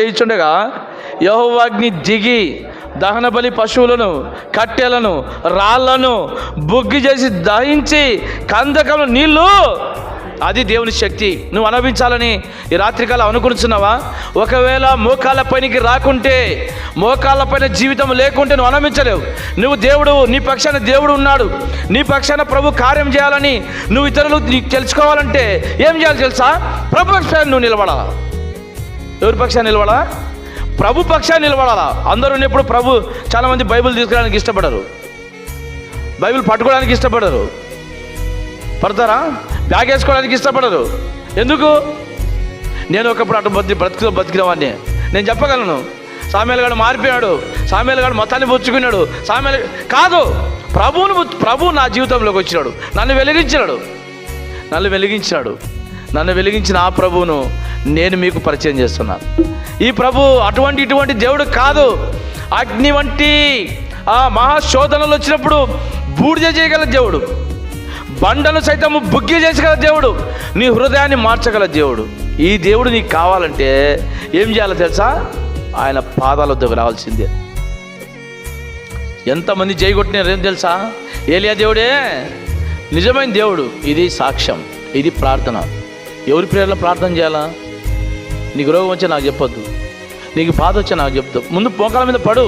చేయించుండగా యహోవాగ్ని దిగి దహన బలి పశువులను కట్టెలను రాళ్ళను బుగ్గి చేసి దహించి కందకంలో నీళ్ళు. అది దేవుని శక్తి. నువ్వు అనుభవించాలని ఈ రాత్రికాలం అనుకుంటున్నావా? ఒకవేళ మోకాళ్ళ పైనకి రాకుంటే మోకాళ్ళ పైన జీవితం లేకుంటే నువ్వు అనుభవించలేవు. నువ్వు దేవుడు నీ పక్షాన దేవుడు ఉన్నాడు. నీ పక్షాన ప్రభు కార్యం చేయాలని నువ్వు ఇతరులు తెలుసుకోవాలంటే ఏం చేయాలి తెలుసా? ప్రభు పక్షాన్ని నువ్వు నిలబడాలి? ఎవరి పక్షాన్ని నిలబడాలా? ప్రభు పక్షాన్ని నిలబడాలా? అందరూ ఉన్నప్పుడు ప్రభు చాలామంది బైబిల్ తీసుకురావడానికి ఇష్టపడరు. బైబిల్ పట్టుకోవడానికి ఇష్టపడరు. పడతారా? బ్యాగ్ వేసుకోవడానికి ఇష్టపడరు. ఎందుకు? నేను ఒకప్పుడు అటు బతి బ్రతికి బతికినవాడిని. నేను చెప్పగలను. సామెలగాడు మారిపోయాడు. సామెలగాడు మతాన్ని పుచ్చుకున్నాడు. సామెల కాదు. ప్రభువును ప్రభు నా జీవితంలోకి వచ్చినాడు. నన్ను వెలిగించినాడు. నన్ను వెలిగించినాడు. నన్ను వెలిగించిన ఆ ప్రభువును నేను మీకు పరిచయం చేస్తున్నాను. ఈ ప్రభు అటువంటి ఇటువంటి దేవుడు కాదు. అగ్ని వంటి ఆ మహాశోధనలు వచ్చినప్పుడు బూడిద చేయగల దేవుడు. బండను సైతం బుగ్గి చేసగల దేవుడు. నీ హృదయాన్ని మార్చగల దేవుడు. ఈ దేవుడు నీకు కావాలంటే ఏం చేయాలో తెలుసా? ఆయన పాదాల వద్దకు రావాల్సిందే. ఎంతమంది చేయగొట్టినారు ఏం తెలుసా? ఏలియా దేవుడే నిజమైన దేవుడు. ఇది సాక్ష్యం. ఇది ప్రార్థన. ఎవరి ప్రేరలో ప్రార్థన చేయాలా? నీకు రోగం వచ్చే నాకు చెప్పొద్దు. నీకు బాధ వచ్చే నాకు చెప్తావు. ముందు పోకాల మీద పడు.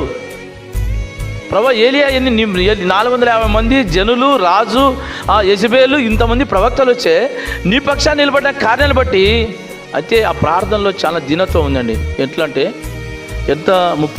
ప్రభా ఏలియా ఎన్ని నాలుగు వందల యాభై మంది జనులు రాజు ఆ యజబేలు ఇంతమంది ప్రవక్తలు వచ్చే నీ పక్షాన్ని నిలబడిన కార్యాన్ని బట్టి అయితే ఆ ప్రార్థనలో చాలా దీనత్వం ఉందండి. ఎట్లా అంటే ఎంత ముప్పై